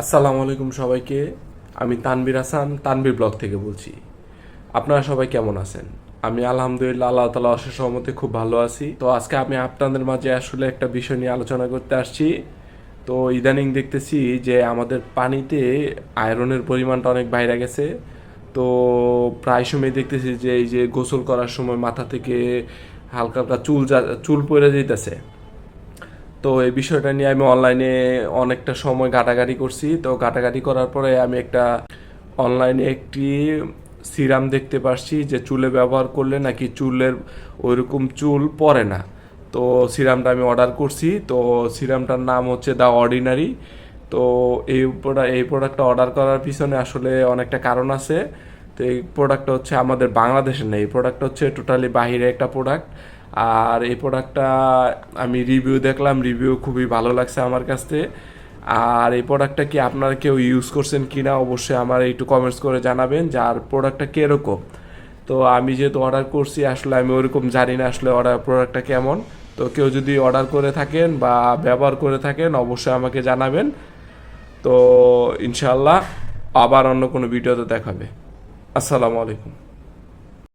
আসসালামু আলাইকুম সবাইকে। আমি তানবির হাসান তানবির ব্লগ থেকে বলছি। আপনারা সবাই কেমন আছেন? আমি আলহামদুলিল্লাহ, আল্লাহ তালা অশেষ সহমতে খুব ভালো আছি। তো আজকে আমি আপনাদের মাঝে আসলে একটা বিষয় নিয়ে আলোচনা করতে আসছি। তো ইদানিং দেখতেছি যে আমাদের পানিতে আয়রনের পরিমাণটা অনেক বাইরে গেছে। তো প্রায় সময় দেখতেছি যে এই যে গোসল করার সময় মাথা থেকে হালকা হালকা চুল চুল পড়ে যেতেছে তো এই বিষয়টা নিয়ে আমি অনলাইনে অনেকটা সময় ঘাটাঘাটি করছি। তো ঘাটাঘাটি করার পরে আমি একটা অনলাইনে একটি সিরাম দেখতে পারছি যে চুলে ব্যবহার করলে নাকি চুলের ওইরকম চুল পড়ে না। তো সিরামটা আমি অর্ডার করছি। তো সিরামটার নাম হচ্ছে দ্য অর্ডিনারি তো এই প্রোডাক্ট এই প্রোডাক্টটা অর্ডার করার পিছনে আসলে অনেকটা কারণ আছে। তো এই প্রোডাক্টটা হচ্ছে আমাদের বাংলাদেশের নেই এই প্রোডাক্টটা হচ্ছে টোটালি বাহিরে একটা প্রোডাক্ট আর এই প্রোডাক্টটা আমি রিভিউ দেখলাম রিভিউ খুবই ভালো লাগছে আমার কাছ। আর এই প্রোডাক্টটা কি আপনারা কেউ ইউজ করছেন কি না অবশ্যই আমার একটু কমেন্টস করে জানাবেন যে আর প্রোডাক্টটা কীরকম। তো আমি যেহেতু অর্ডার করছি, আসলে আমি ওরকম জানি না আসলে অর্ডার প্রোডাক্টটা কেমন। তো কেউ যদি অর্ডার করে থাকেন বা ব্যবহার করে থাকেন, অবশ্যই আমাকে জানাবেন। তো ইনশাল্লাহ আবার অন্য কোনো ভিডিওতে দেখাবে। আসসালামু আলাইকুম।